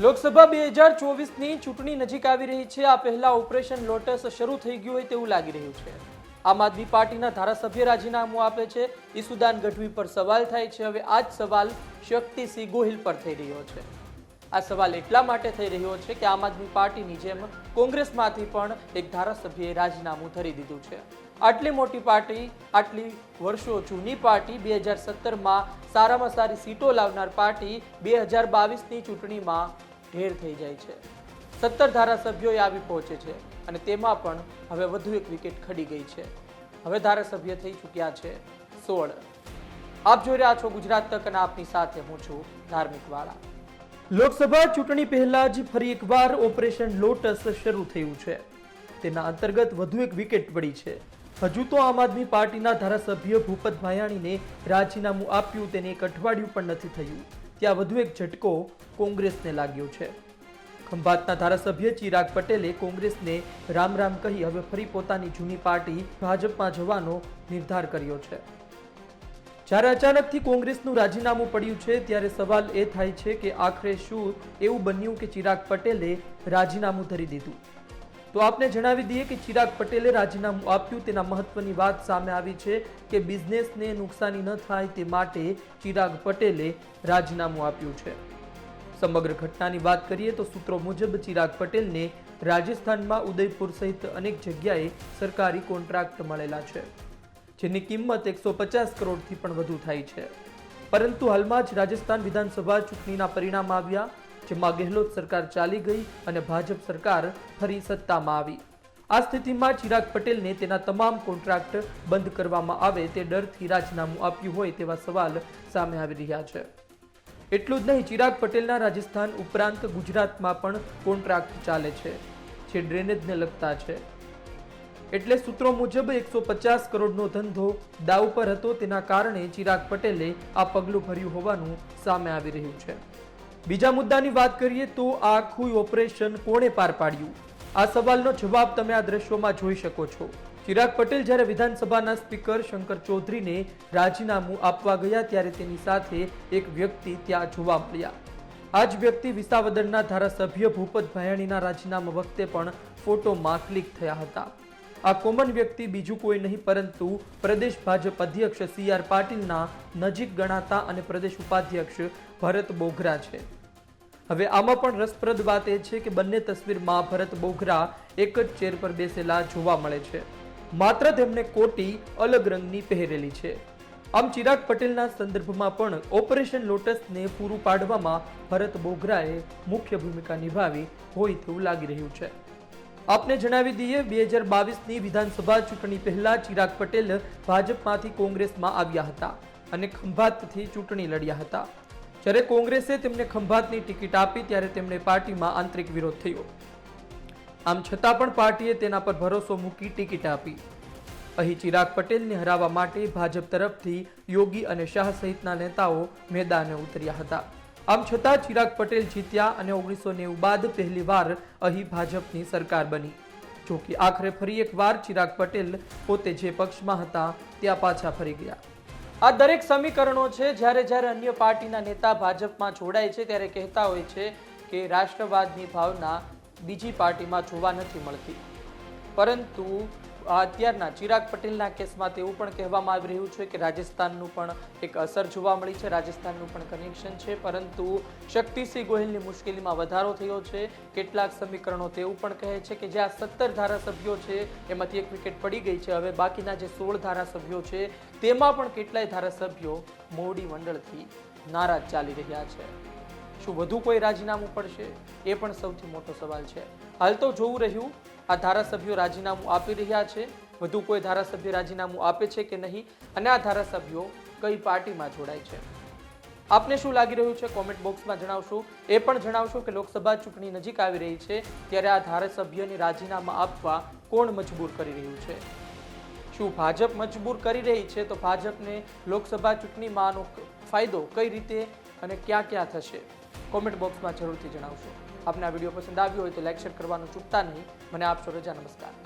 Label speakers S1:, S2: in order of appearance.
S1: લોકસભા બે હજાર ચોવીસની ચૂંટણી નજીક આવી રહી છે. આ પહેલા ઓપરેશન લોટસ શરૂ થઈ ગયું હોય તેવું લાગી રહ્યું છે. આમ આદમી પાર્ટીના ધારાસભ્ય રાજીનામું આપે છે. ઈસુદાન ગઢવી પર સવાલ થાય છે. હવે આ જ સવાલ શક્તિસિંહ ગોહિલ પર થઈ રહ્યો છે. આ સવાલ એટલા માટે થઈ રહ્યો છે કે આમ આદમી પાર્ટીની જેમ કોંગ્રેસમાંથી પણ એક ધારાસભ્યએ રાજીનામું ધરી દીધું છે. આટલી મોટી પાર્ટી, આટલી વર્ષો જૂની પાર્ટી, બે હજાર સત્તરમાં સારામાં સારી સીટો લાવનાર પાર્ટી બે હજાર બાવીસની ચૂંટણીમાં ઢેર થઈ જાય છે. સત્તર ધારાસભ્યોએ આવી પહોંચે છે અને તેમાં પણ હવે વધુ એક વિકેટ ખડી ગઈ છે. હવે ધારાસભ્ય થઈ ચૂક્યા છે સોળ. આપ જોઈ રહ્યા છો ગુજરાત તક અને આપની સાથે હું છું ધાર્મિક વાળા. લોકસભા ચૂંટણી પહેલા જ ફરી એકવાર ઓપરેશન લોટસ શરૂ થયું છે. તેના અંતર્ગત વધુ એક વિકેટ પડી છે. હજુ તો આમ આદમી પાર્ટીના ધારાસભ્ય ભૂપત ભાયાણીને રાજીનામું આપ્યું તેને એક અઠવાડિયું પણ નથી થયું. ત્યાં વધુ એક ઝટકો કોંગ્રેસને લાગ્યો છે. ખંભાતના ધારાસભ્ય ચિરાગ પટેલે કોંગ્રેસને રામ રામ કહી હવે ફરી પોતાની જૂની પાર્ટી ભાજપમાં જવાનો નિર્ધાર કર્યો છે. જ્યારે અચાનકથી કોંગ્રેસનું રાજીનામું પડ્યું છે, ત્યારે સવાલ એ થાય છે કે આખરે શું એવું બન્યું કે ચિરાગ પટેલે રાજીનામું ધરી દીધું? તો આપને જણાવી દઈએ કે ચિરાગ પટેલે રાજીનામું આપ્યું. તેના મહત્વની વાત સામે આવી છે કે બિઝનેસને નુકસાની ન થાય તે માટે ચિરાગ પટેલે રાજીનામું આપ્યું છે. સમગ્ર ઘટનાની વાત કરીએ તો સૂત્રો મુજબ ચિરાગ પટેલને રાજસ્થાનમાં ઉદયપુર સહિત અનેક જગ્યાએ સરકારી કોન્ટ્રાક્ટ મળેલા છે, જેની કિંમત એકસો પચાસ કરોડથી પણ વધુ થાય છે. પરંતુ હાલમાં જ રાજસ્થાન વિધાનસભા ચૂંટણીના પરિણામ આવ્યા. જેમાં ગેહલોત સરકાર ચાલી ગઈ અને ભાજપ સરકાર ફરી સત્તામાં આવી. આ સ્થિતિમાં ચિરાગ પટેલને તેના તમામ કોન્ટ્રાક્ટ બંધ કરવામાં આવે તે ડરથી રાજીનામું આપ્યું હોય તેવા સવાલ સામે આવી રહ્યા છે. એટલું જ નહીં, ચિરાગ પટેલના રાજસ્થાન ઉપરાંત ગુજરાતમાં પણ કોન્ટ્રાક્ટ ચાલે છે, જે ડ્રેનેજને લગતા છે. એટલે સૂત્રો મુજબ એકસો પચાસ કરોડનો ધંધો દાવ પર હતો, તેના કારણે ચિરાગ પટેલે આ પગલું ભર્યું હોવાનું સામે આવી રહ્યું છે. બીજા મુદ્દાની વાત કરીએ તો આખું ઓપરેશન કોણે પાર પાડ્યું? આ સવાલનો જવાબ તમે આ દ્રશ્યોમાં જોઈ શકો છો. ચિરાગ પટેલ જ્યારે વિધાનસભાના સ્પીકર શંકર ચૌધરીને રાજીનામું આપવા ગયા ત્યારે તેની સાથે એક વ્યક્તિ ત્યાં જોવા મળ્યા. આ જ વ્યક્તિ વિસાવદરના ધારાસભ્ય ભૂપત ભાયાણીના રાજીનામા વખતે પણ ફોટોમાં ક્લિક થયા હતા. આ કોમન વ્યક્તિ બીજું કોઈ નહીં, પરંતુ પ્રદેશ ભાજપ અધ્યક્ષ સી આર પાટીલના નજીક ગણાતા અને પ્રદેશ ઉપાધ્યક્ષ ભરત બોઘરા છે. હવે આમાં પણ રસપ્રદ વાત એ છે કે બંને તસવીરમાં ભરત બોઘરા એક જ ચેર પર બેસેલા જોવા મળે છે. માત્ર તેમને કોટી અલગ રંગની પહેરેલી છે. આમ ચિરાગ પટેલના સંદર્ભમાં પણ ઓપરેશન લોટસને પૂરું પાડવામાં ભરત બોઘરાએ મુખ્ય ભૂમિકા નિભાવી હોય તેવું લાગી રહ્યું છે. આપને જણાવી દઈએ, બે હજાર બાવીસની વિધાનસભા ચૂંટણી પહેલા ચિરાગ પટેલ ભાજપમાંથી કોંગ્રેસમાં આવ્યા હતા અને ખંભાતથી ચૂંટણી લડ્યા હતા. જ્યારે કોંગ્રેસે તેમને ખંભાતની ટિકિટ આપી, ત્યારે તેમણે પાર્ટીમાં આંતરિક વિરોધ થયો. આમ છતાં પણ પાર્ટીએ તેના પર ભરોસો મૂકી ટિકિટ આપી. અહીં ચિરાગ પટેલને હરાવવા માટે ભાજપ તરફથી યોગી અને શાહ સહિતના નેતાઓ મેદાને ઉતર્યા હતા. આમ છતાં ચિરાગ પટેલ જીત્યા અને ઓગણીસો નેવું બાદ પહેલીવાર અહીં ભાજપની સરકાર બની. જોકે આખરે ફરી એકવાર ચિરાગ પટેલ પોતે જે પક્ષમાં હતા ત્યાં પાછા ફરી ગયા. આ દરેક સમીકરણો છે, જ્યારે જ્યારે અન્ય પાર્ટીના નેતા ભાજપમાં જોડાય છે, ત્યારે કહેતા હોય છે કે રાષ્ટ્રવાદની ભાવના બીજી પાર્ટીમાં જોવા નથી મળતી. પરંતુ અત્યારના ચિરાગ પટેલના કેસમાં તેવું પણ કહેવામાં આવી રહ્યું છે કે રાજસ્થાનનું પણ એક અસર જોવા મળી છે. રાજસ્થાનનું પણ કનેક્શન છે, પરંતુ શક્તિસિંહ ગોહિલની મુશ્કેલીમાં વધારો થયો છે. કેટલાક સમીકરણો તેવું પણ કહે છે કે જે આ સત્તર ધારાસભ્યો છે, એમાંથી એક વિકેટ પડી ગઈ છે. હવે બાકીના જે સોળ ધારાસભ્યો છે, તેમાં પણ કેટલાય ધારાસભ્યો મોડી મંડળથી નારાજ ચાલી રહ્યા છે. શું વધુ કોઈ રાજીનામું પડશે? એ પણ સૌથી મોટો સવાલ છે. હાલ તો જોવું રહ્યું, આ ધારાસભ્યો રાજીનામું આપી રહ્યા છે. વધુ કોઈ ધારાસભ્ય રાજીનામું આપે છે કે નહીં? અને આ ધારાસભ્યો કઈ પાર્ટીમાં જોડાય છે? આપને શું લાગી રહ્યું છે? કોમેન્ટ બોક્સમાં જણાવશો. એ પણ જણાવશો કે લોકસભા ચૂંટણી નજીક આવી રહી છે, ત્યારે આ ધારાસભ્યને રાજીનામા આપવા કોણ મજબૂર કરી રહ્યું છે? શું ભાજપ મજબૂર કરી રહી છે? તો ભાજપને લોકસભા ચૂંટણીમાં આનો ફાયદો કઈ રીતે અને ક્યાં ક્યાં થશે? કોમેન્ટ બોક્સમાં જરૂરથી જણાવશો. આપને આ વીડિયો પસંદ આવ્યો હોય તો લાઈક, શેર કરવાનું ચૂકતા નહીં. મને આપશો રજા. નમસ્કાર.